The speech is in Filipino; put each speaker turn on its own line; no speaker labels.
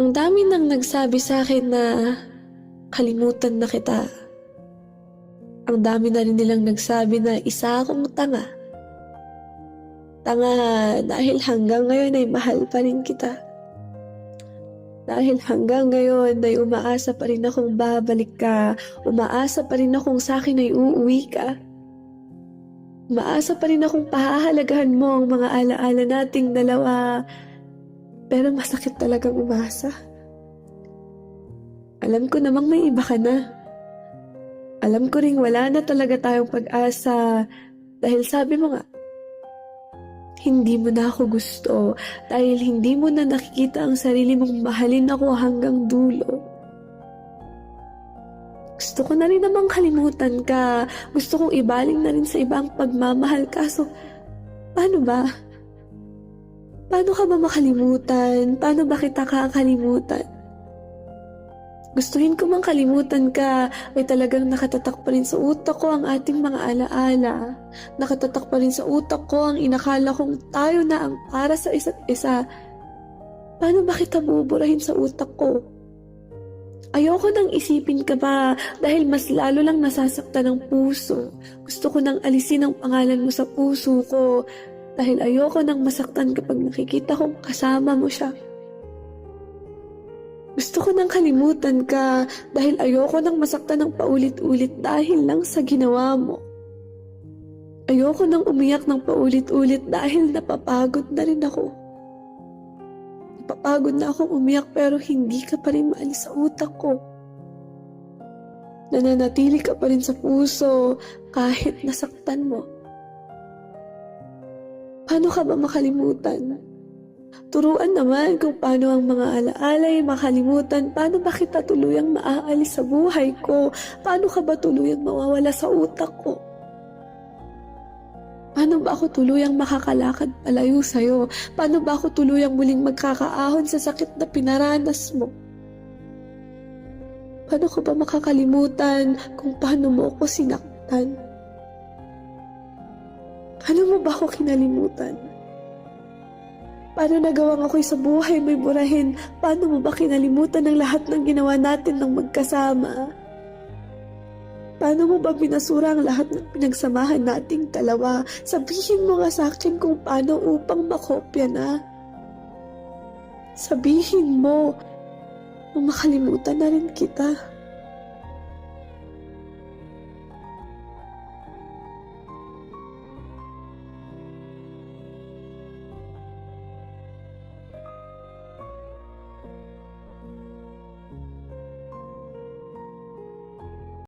Ang dami nang nagsabi sa akin na kalimutan na kita. Ang dami na rin nilang nagsabi na isa akong tanga. Tanga dahil hanggang ngayon ay mahal pa rin kita. Dahil hanggang ngayon ay umaasa pa rin akong babalik ka. Umaasa pa rin akong sa akin ay uuwi ka. Umaasa pa rin akong pahahalagahan mo ang mga alaala nating dalawa. Pero masakit talagang umasa. Alam ko namang may iba ka na. Alam ko ring wala na talaga tayong pag-asa dahil sabi mo nga, hindi mo na ako gusto dahil hindi mo na nakikita ang sarili mong mahalin ako hanggang dulo. Gusto ko na rin namang kalimutan ka. Gusto kong ibaling na rin sa ibang pagmamahal ka. So, paano ba? Paano ka ba makalimutan? Paano ba kita kakalimutan? Gustuhin ko mang kalimutan ka ay talagang nakatatak pa rin sa utak ko ang ating mga alaala. Nakatatak pa rin sa utak ko ang inakala kong tayo na ang para sa isa't isa. Paano ba kita buburahin sa utak ko? Ayoko nang isipin ka ba dahil mas lalo lang nasasaktan ang puso. Gusto ko nang alisin ang pangalan mo sa puso ko dahil ayoko nang masaktan kapag nakikita kong kasama mo siya. Gusto ko nang kalimutan ka dahil ayoko nang masaktan ng paulit-ulit dahil lang sa ginawa mo. Ayoko nang umiyak ng paulit-ulit dahil napapagod na rin ako. Napapagod na akong umiyak pero hindi ka pa rin maalis sa utak ko. Nananatili ka pa rin sa puso kahit nasaktan mo. Paano ka ba makalimutan? Turuan naman kung paano ang mga alaala ay makalimutan. Paano ba kita tuluyang maaalis sa buhay ko? Paano ka ba tuluyang mawawala sa utak ko? Paano ba ako tuluyang makakalakad palayo sa'yo? Paano ba ako tuluyang muling magkakaahon sa sakit na pinaranas mo? Paano ko ba makakalimutan kung paano mo ako sinaktan? Paano mo ba ako kinalimutan? Paano nagawang ako'y sa buhay may burahin? Paano mo ba kinalimutan ang lahat ng ginawa natin ng magkasama? Paano mo ba binasura ang lahat ng pinagsamahan nating dalawa? Sabihin mo nga sa akin kung paano upang makopya na. Sabihin mo na makalimutan na rin kita.